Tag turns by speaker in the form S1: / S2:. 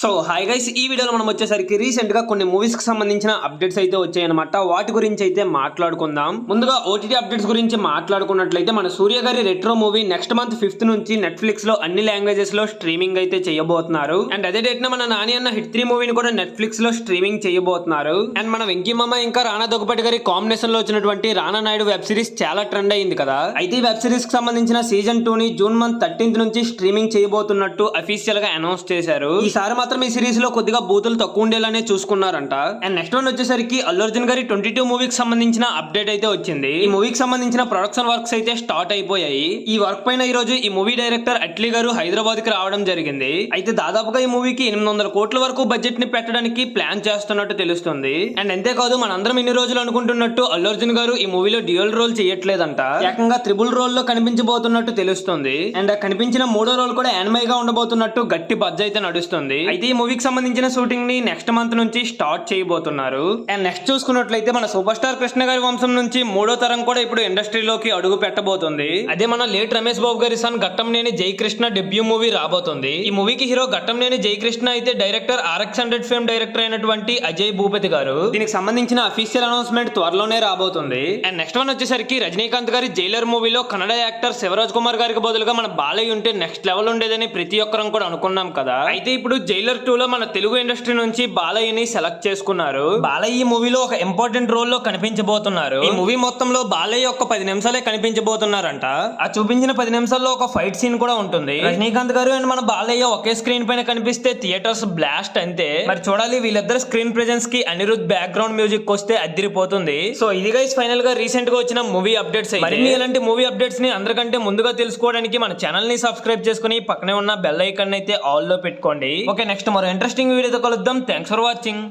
S1: So hi guys ఈ వీడియోలో మనం వచ్చేసరికి రీసెంట్గా కొన్ని మూవీస్కి సంబంధించిన అప్డేట్స్ అయితే వచ్చాయన్నమాట. వాటి గురించి అయితే మాట్లాడుకుందాం. ముందుగా ఓటీటీ అప్డేట్స్ గురించి మాట్లాడుకున్నట్లయితే మన సూర్య గారి Retro movie next month fifth నుంచి నెట్ఫ్లిక్స్లో అన్ని లాంగ్వేజెస్లో స్ట్రీమింగ్ అయితే చేయబోతున్నారు. అండ్ అదే డేట్ న మన నాని అన్న హిట్ త్రీ మూవీని కూడా నెట్ఫ్లిక్స్లో స్ట్రీమింగ్ చేయబోతున్నారు. అండ్ మన వెంకీ ఇంకా రానా దొగపటి గారి కాంబినేషన్లో వచ్చినటువంటి రానా నాయుడు వెబ్ సిరీస్ చాలా ట్రెండ్ అయింది కదా. అయితే ఈ వెబ్ సిరీస్కి సంబంధించిన సీజన్ టూ ని జూన్ మంత్ థర్టీన్త్ నుంచి స్ట్రీమింగ్ చేయబోతున్నట్టు అఫీషియల్గా అనౌన్స్ చేశారు. ఈసారి మాత్రం ఈ సిరీస్లో కొద్దిగా బూతులు తక్కువ ఉండేలానే చూసుకున్నారంట. అండ్ నెక్స్ట్ వన్ వచ్చేసరికి అల్లు అర్జున్ గారి ట్వంటీ టూ మూవీకి సంబంధించిన అప్డేట్ అయితే వచ్చింది. ఈ మూవీకి సంబంధించిన ప్రొడక్షన్ వర్క్స్ అయితే స్టార్ట్ అయిపోయాయి. ఈ వర్క్ పైన ఈ రోజు ఈ మూవీ డైరెక్టర్ అట్లీ గారు హైదరాబాద్కి రావడం జరిగింది. అయితే దాదాపుగా ఈ మూవీకి ఎనిమిది వందల కోట్ల వరకు బడ్జెట్ని పెట్టడానికి ప్లాన్ చేస్తున్నట్టు తెలుస్తుంది. అండ్ అంతేకాదు మనందరం ఇన్ని రోజులు అనుకుంటున్నట్టు అల్లు అర్జున్ గారు ఈ మూవీలో డ్యూయల్ రోల్ చేయట్లేదంట. ఏకంగా త్రిబుల్ రోల్లో కనిపించబోతున్నట్టు తెలుస్తుంది. అండ్ ఆ కనిపించిన మూడో రోల్ కూడా యానిమై గా ఉండబోతున్నట్టు గట్టి బజ్జ అయితే నడుస్తుంది. అయితే ఈ మూవీకి సంబంధించిన షూటింగ్ని నెక్స్ట్ మంత్ నుంచి స్టార్ట్ చేయబోతున్నారు. అండ్ నెక్స్ట్ చూసుకున్నట్లయితే మన సూపర్ స్టార్ కృష్ణ గారి వంశం నుంచి మూడో తరం కూడా ఇప్పుడు ఇండస్ట్రీలోకి అడుగు పెట్టబోతుంది. అదే మన లేట్ రమేష్ బాబు గారి sun Ghattamaneni Jai Krishna debut movie రాబోతుంది. ఈ మూవీకి హీరో ఘట్టంనేని జై కృష్ణ అయితే director RX hundred film director అయినటువంటి అజయ్ భూపతి గారు. దీనికి సంబంధించిన అఫీషియల్ అనౌన్స్మెంట్ త్వరలోనే రాబోతుంది. అండ్ నెక్స్ట్ వన్ వచ్చేసరికి రజనీకాంత్ గారి జైలర్ మూవీలో కన్నడ యాక్టర్ శివరాజ్ కుమార్ గారికి బదులుగా మన బాలయ్య ఉంటే నెక్స్ట్ లెవెల్ ఉండేదని ప్రతి ఒక్కరం కూడా అనుకున్నాం కదా. అయితే ఇప్పుడు జైలర్ టూ లో మన తెలుగు ఇండస్ట్రీ నుంచి బాలయ్యని సెలెక్ట్ చేసుకున్నారు. బాలయ్య ఈ మూవీలో ఒక ఇంపార్టెంట్ రోల్లో కనిపించబోతున్నారు. ఈ మూవీ మొత్తంలో బాలయ్య ఒక పది నిమిషాలే కనిపించబోతున్నారంట. ఆ చూపించిన పది నిమిషాల్లో ఒక ఫైట్ సీన్ కూడా ఉంటుంది. రజనీకాంత్ గారు అండ్ మన బాలయ్య ఒకే స్క్రీన్ పైన కనిపిస్తే థియేటర్స్ బ్లాస్ట్ అంతే. మరి చూడాలి వీళ్ళిద్దరు స్క్రీన్ ప్రెజెన్స్కి అనిరుద్ బ్యాక్గ్రౌండ్ మ్యూజిక్ వస్తే అదిరిపోతుంది సో ఇది గైస్ ఫైనల్గా రీసెంట్గా వచ్చిన మూవీ అప్డేట్స్ మరిన్ని ఇలాంటి మూవీ అప్డేట్స్ని అందరికంటే ముందుగా తెలుసుకోవడానికి మన ఛానల్ని సబ్స్క్రైబ్ చేసుకుని పక్కనే ఉన్న బెల్ ఐకన్ అయితే ఆల్లో పెట్టుకోండి. ఓకే నెక్స్ట్ మరో ఇంట్రెస్టింగ్ వీడియోతో కలుద్దాం. Thanks for watching